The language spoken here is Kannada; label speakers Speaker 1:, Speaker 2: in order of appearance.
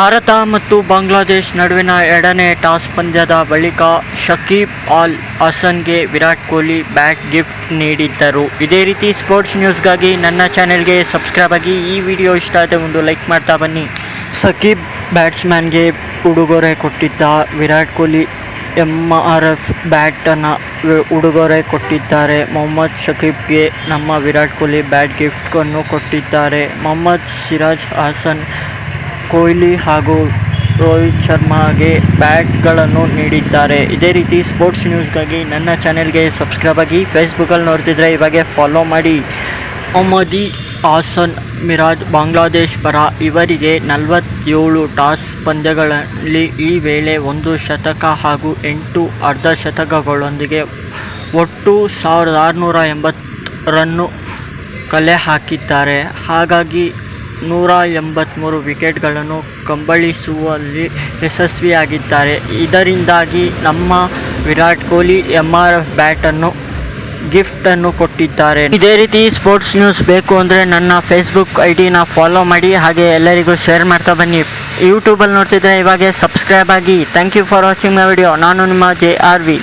Speaker 1: ಭಾರತ ಮತ್ತು ಬಾಂಗ್ಲಾದೇಶ್ ನಡುವಿನ ಎರಡನೇ ಟಾಸ್ ಪಂದ್ಯದ ಬಳಿಕ ಶಕೀಬ್ ಆಲ್ ಹಸನ್ಗೆ ವಿರಾಟ್ ಕೊಹ್ಲಿ ಬ್ಯಾಟ್ ಗಿಫ್ಟ್ ನೀಡಿದ್ದರು. ಇದೇ ರೀತಿ ಸ್ಪೋರ್ಟ್ಸ್ ನ್ಯೂಸ್ಗಾಗಿ ನನ್ನ ಚಾನೆಲ್ಗೆ ಸಬ್ಸ್ಕ್ರೈಬ್ ಆಗಿ ಈ ವಿಡಿಯೋ ಇಷ್ಟ ಆದರೆ ಒಂದು ಲೈಕ್ ಮಾಡ್ತಾ ಬನ್ನಿ. ಸಕೀಬ್ ಬ್ಯಾಟ್ಸ್ಮ್ಯಾನ್ಗೆ ಉಡುಗೊರೆ ಕೊಟ್ಟಿದ್ದ Virat Kohli M R F ಬ್ಯಾಟನ್ನು ಉಡುಗೊರೆ ಕೊಟ್ಟಿದ್ದಾರೆ. ಮೊಹಮ್ಮದ್ ಶಕೀಬ್ಗೆ ನಮ್ಮ ವಿರಾಟ್ ಕೊಹ್ಲಿ ಬ್ಯಾಟ್ ಗಿಫ್ಟನ್ನು ಕೊಟ್ಟಿದ್ದಾರೆ. ಮೊಹಮ್ಮದ್ ಸಿರಾಜ್ ಹಾಸನ್ ಕೊಹ್ಲಿ ಹಾಗೂ ರೋಹಿತ್ ಶರ್ಮಾಗೆ ಬ್ಯಾಟ್ಗಳನ್ನು ನೀಡಿದ್ದಾರೆ. ಇದೇ ರೀತಿ ಸ್ಪೋರ್ಟ್ಸ್ ನ್ಯೂಸ್ಗಾಗಿ ನನ್ನ ಚಾನೆಲ್ಗೆ ಸಬ್ಸ್ಕ್ರೈಬ್ ಆಗಿ ಫೇಸ್ಬುಕ್ಕಲ್ಲಿ ನೋಡ್ತಿದ್ರೆ ಇವಾಗೆ ಫಾಲೋ ಮಾಡಿ. ಮೊಹಮ್ಮದಿ ಹಾಸನ್, ಮಿರಾಜ್, ಬಾಂಗ್ಲಾದೇಶ್ ಪರ ಇವರಿಗೆ ನಲವತ್ತೇಳು ಟಾಸ್ ಪಂದ್ಯಗಳಲ್ಲಿ ಈ ವೇಳೆ ಒಂದು ಶತಕ ಹಾಗೂ ಎಂಟು ಅರ್ಧ ಶತಕಗಳೊಂದಿಗೆ ಒಟ್ಟು ಸಾವಿರದ ಆರುನೂರ ಎಂಬತ್ತು ರನ್ನು ಕಲೆ ಹಾಕಿದ್ದಾರೆ. ಹಾಗಾಗಿ ನೂರ ಎಂಬತ್ತ್ಮೂರು ವಿಕೆಟ್ಗಳನ್ನು ಕಂಬಳಿಸುವಲ್ಲಿ ಯಶಸ್ವಿಯಾಗಿದ್ದಾರೆ. ಇದರಿಂದಾಗಿ ನಮ್ಮ Virat Kohli M R F ಬ್ಯಾಟನ್ನು ಗಿಫ್ಟನ್ನು ಕೊಟ್ಟಿದ್ದಾರೆ. ಇದೇ ರೀತಿ ಸ್ಪೋರ್ಟ್ಸ್ ನ್ಯೂಸ್ ಬೇಕು ಅಂದರೆ ನನ್ನ ಫೇಸ್ಬುಕ್ ಐ ಡಿನ ಫಾಲೋ ಮಾಡಿ, ಹಾಗೆ ಎಲ್ಲರಿಗೂ ಶೇರ್ ಮಾಡ್ತಾ ಬನ್ನಿ. ಯೂಟ್ಯೂಬಲ್ಲಿ ನೋಡ್ತಿದ್ರೆ ಇವಾಗ ಸಬ್ಸ್ಕ್ರೈಬ್ ಆಗಿ. Thank you for watching my video. ನಾನು ನಿಮ್ಮ ಜೆ ಆರ್ ವಿ.